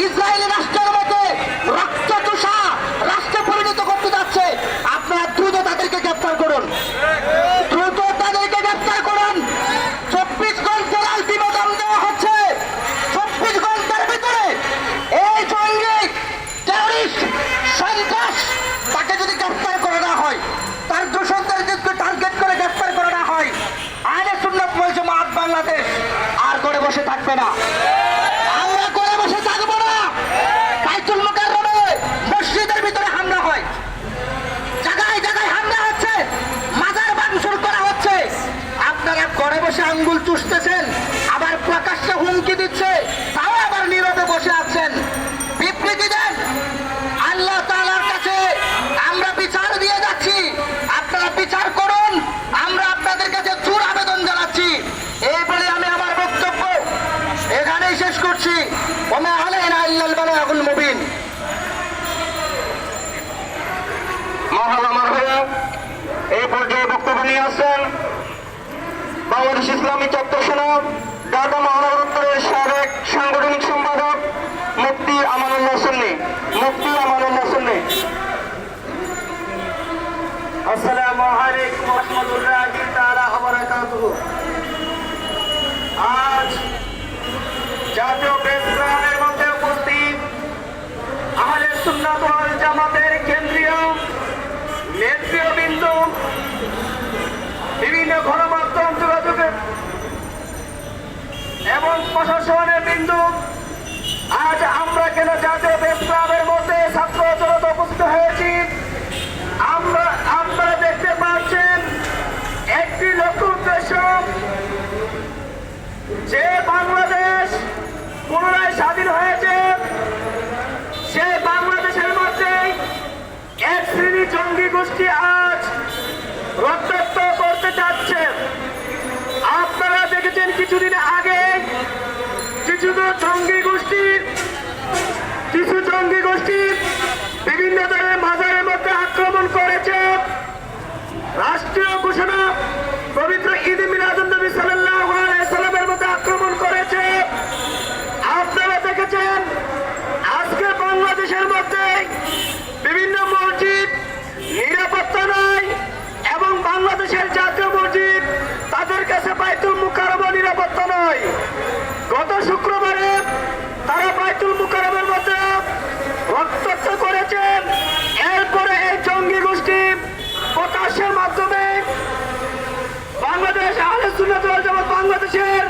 Israel রাষ্ট্রের মতো রক্ত চোষা রাষ্ট্রে পরিণত করতে যাচ্ছে। আপনারা দ্রুত তাদেরকে গ্রেপ্তার করুন। দ্রুত তাদেরকে গ্রেপ্তার করুন। চব্বিশ দেওয়া হচ্ছে। চব্বিশ এই তাকে যদি গ্রেপ্তার করে হয়, তার টার্গেট করে করে হয় বাংলাদেশ, আর করে বসে থাকবে না আমরা করে বসে থাকব না বাইতুল মুকাররমে মসজিদের ভিতরে হামলা হয় জায়গায় জায়গায় হামলা হচ্ছে মাজার ভাঙচুর করা হচ্ছে আপনারা ঘরে বসে আঙ্গুল চুষতেছেন আবার প্রকাশ্যে হুমকি দিচ্ছে তাও আবার নীরবে বসে আছেন। বাংলাদেশ ইসলামী চত্বর সেনা ঢাকা মহানগর উত্তরের সাবেক সাংগঠনিক সম্পাদক মুফতি আমানুল্লাহ সন্নি। মুফতি আমানুল্লাহ সন্নি। আসসালামু আলাইকুম তাআলা ওয়া বারাকাতুহু। আজ জাতীয় প্রেস মধ্যে উপস্থিত আমাদের সুন্নাত ওয়াল জামাতের কেন্দ্রীয় নেতৃবৃন্দ, বিভিন্ন গণমাধ্যম এবং প্রশাসনের বিন্দু, আজ আমরা কেন জাতীয় ক্লাবের মধ্যে ছাত্র জনতা উপস্থিত হয়েছি? আমরা, আপনারা দেখতে পাচ্ছেন, একটি লক্ষ্য উদ্দেশ্য যে বাংলাদেশ পুনরায় স্বাধীন হয়েছে সেই বাংলাদেশের মধ্যে এক শ্রেণি জঙ্গি গোষ্ঠী আজ রক্তাক্ত করতে চাচ্ছে আপনারা দেখেছেন কিছুদিন আগে কিছু জঙ্গি গোষ্ঠীর কিছু জঙ্গি গোষ্ঠীর বিভিন্ন ধরনের মাজারের মধ্যে আক্রমণ করেছে। রাষ্ট্রীয় ঘোষণা ব্যক্ত করেছেন। এরপরে এই জঙ্গি গোষ্ঠী প্রকাশের মাধ্যমে বাংলাদেশ আহলে সুন্নাত বাংলাদেশের